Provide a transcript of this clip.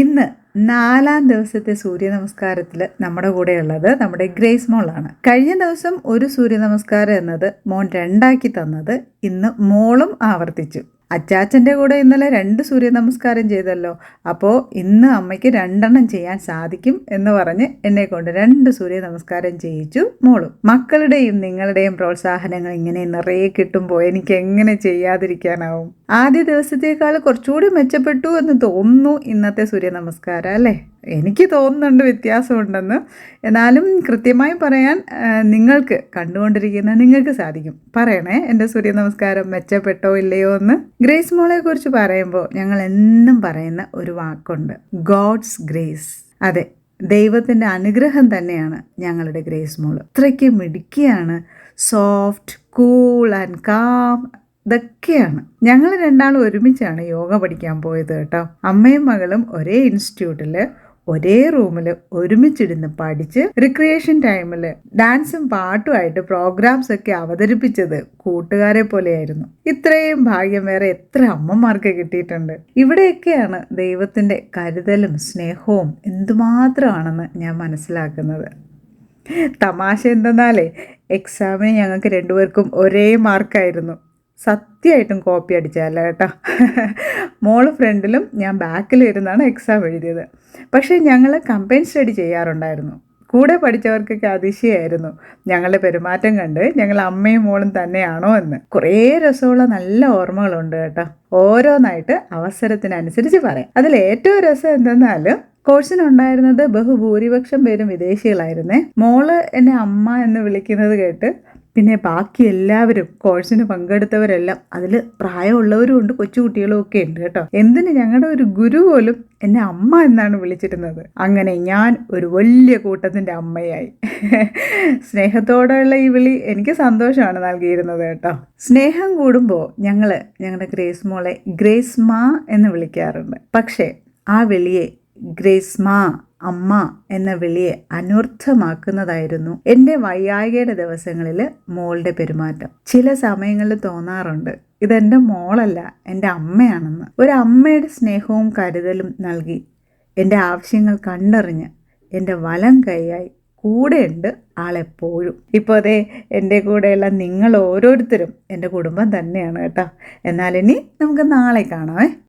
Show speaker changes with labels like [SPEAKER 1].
[SPEAKER 1] ഇന്ന് നാലാം ദിവസത്തെ സൂര്യ നമസ്കാരത്തിൽ നമ്മുടെ കൂടെ ഉള്ളത് നമ്മുടെ ഗ്രേസ് മോളാണ്. കഴിഞ്ഞ ദിവസം ഒരു സൂര്യ നമസ്കാരം എന്നത് മോൻ രണ്ടാക്കി തന്നത്. ഇന്ന് മോളും ആവർത്തിച്ചു. അച്ചാച്ചന്റെ കൂടെ ഇന്നലെ രണ്ട് സൂര്യ നമസ്കാരം ചെയ്തല്ലോ. അപ്പോൾ ഇന്ന് അമ്മയ്ക്ക് രണ്ടെണ്ണം ചെയ്യാൻ സാധിക്കും എന്ന് പറഞ്ഞ് എന്നെ കൊണ്ട് രണ്ട് സൂര്യ നമസ്കാരം ചെയ്യിച്ചു മോളും. മക്കളുടെയും നിങ്ങളുടെയും പ്രോത്സാഹനങ്ങൾ ഇങ്ങനെ നിറയെ കിട്ടുമ്പോൾ എനിക്ക് എങ്ങനെ ചെയ്യാതിരിക്കാനാവും? ആദ്യ ദിവസത്തേക്കാൾ കുറച്ചുകൂടി മെച്ചപ്പെട്ടു എന്ന് തോന്നുന്നു ഇന്നത്തെ സൂര്യ നമസ്കാരം അല്ലേ? എനിക്ക് തോന്നുന്നുണ്ട് വ്യത്യാസമുണ്ടെന്ന്. എന്നാലും കൃത്യമായി പറയാൻ നിങ്ങൾക്ക് കണ്ടുകൊണ്ടിരിക്കുന്ന നിങ്ങൾക്ക് സാധിക്കും. പറയണേ എന്റെ സൂര്യ നമസ്കാരം മെച്ചപ്പെട്ടോ ഇല്ലയോ എന്ന്. ഗ്രേസ് മോളെ കുറിച്ച് പറയുമ്പോൾ ഞങ്ങൾ എന്നും പറയുന്ന ഒരു വാക്കുണ്ട്. God's grace. അതെ ദൈവത്തിന്റെ അനുഗ്രഹം തന്നെയാണ് ഞങ്ങളുടെ ഗ്രേസ് മോൾ. അത്രയ്ക്ക് മിടുക്കിയാണ് സോഫ്റ്റ് കൂൾ ആൻഡ് കാം ഇതൊക്കെയാണ്. ഞങ്ങൾ രണ്ടാളും ഒരുമിച്ചാണ് യോഗ പഠിക്കാൻ പോയത് കേട്ടോ. അമ്മയും മകളും ഒരേ ഇൻസ്റ്റിറ്റ്യൂട്ടിൽ ഒരേ റൂമിൽ ഒരുമിച്ചിരുന്ന് പഠിച്ച് റിക്രിയേഷൻ ടൈമിൽ ഡാൻസും പാട്ടുമായിട്ട് പ്രോഗ്രാംസ് ഒക്കെ അവതരിപ്പിച്ചത് കൂട്ടുകാരെ പോലെയായിരുന്നു. ഇത്രയും ഭാഗ്യം വേറെ എത്ര അമ്മമാർക്ക് കിട്ടിയിട്ടുണ്ട്? ഇവിടെയൊക്കെയാണ് ദൈവത്തിന്റെ കരുതലും സ്നേഹവും എന്തുമാത്രമാണെന്ന് ഞാൻ മനസ്സിലാക്കുന്നത്. തമാശ എന്തെന്നാലേ എക്സാമിന് ഞങ്ങൾക്ക് രണ്ടുപേർക്കും ഒരേ മാർക്കായിരുന്നു സത്യമായിട്ടും കോപ്പി അടിച്ചതല്ല കേട്ടോ? മോൾ ഫ്രണ്ടിലും ഞാൻ ബാക്കിലും ഇരുന്നാണ് എക്സാം എഴുതിയത്. പക്ഷേ ഞങ്ങൾ കമ്പൈൻ സ്റ്റഡി ചെയ്യാറുണ്ടായിരുന്നു. കൂടെ പഠിച്ചവർക്കൊക്കെ അതിശയമായിരുന്നു ഞങ്ങളുടെ പെരുമാറ്റം കണ്ട് ഞങ്ങൾ അമ്മയും മോളും തന്നെയാണോ എന്ന്. കുറേ രസമുള്ള നല്ല ഓർമ്മകളുണ്ട് കേട്ടോ. ഓരോന്നായിട്ട് അവസരത്തിനനുസരിച്ച് പറയാം. അതിൽ ഏറ്റവും രസം എന്തെന്നാൽ കോഴ്സിനുണ്ടായിരുന്നത് ബഹുഭൂരിപക്ഷം പേരും വിദേശികളായിരുന്നേ. മോൾ എന്നെ അമ്മ എന്ന് വിളിക്കുന്നത് കേട്ട് പിന്നെ ബാക്കി എല്ലാവരും കോഴ്സിന് പങ്കെടുത്തവരെല്ലാം അതിൽ പ്രായമുള്ളവരും ഉണ്ട് കൊച്ചുകുട്ടികളും ഒക്കെ ഉണ്ട് കേട്ടോ. എന്തിന് ഞങ്ങളുടെ ഒരു ഗുരു പോലും എന്നെ അമ്മ എന്നാണ് വിളിച്ചിരുന്നത്? അങ്ങനെ ഞാൻ ഒരു വലിയ കൂട്ടത്തിന്റെ അമ്മയായി. സ്നേഹത്തോടെയുള്ള ഈ വിളി എനിക്ക് സന്തോഷമാണ് നൽകിയിരുന്നത് കേട്ടോ. സ്നേഹം കൂടുമ്പോൾ ഞങ്ങൾ ഞങ്ങളുടെ ഗ്രേസ് മോളെ ഗ്രേസ് മാ എന്ന് വിളിക്കാറുണ്ട്. പക്ഷേ ആ വിളിയെ ഗ്രേസ് മാ അമ്മ എന്ന വിളിയെ അനുർത്ഥമാക്കുന്നതായിരുന്നു എന്റെ വയ്യായികയുടെ ദിവസങ്ങളിൽ മോളുടെ പെരുമാറ്റം. ചില സമയങ്ങളിൽ തോന്നാറുണ്ട് ഇതെന്റെ മോളല്ല എന്റെ അമ്മയാണെന്ന്. ഒരു അമ്മയുടെ സ്നേഹവും കരുതലും നൽകി എന്റെ ആവശ്യങ്ങൾ കണ്ടറിഞ്ഞ് എന്റെ വലം കൈയായി കൂടെയുണ്ട് ആളെപ്പോഴും. ഇപ്പോൾ അതെ എന്റെ കൂടെയുള്ള നിങ്ങൾ ഓരോരുത്തരും എന്റെ കുടുംബം തന്നെയാണ് കേട്ടോ. എന്നാൽ ഇനി നമുക്ക് നാളെ കാണാമേ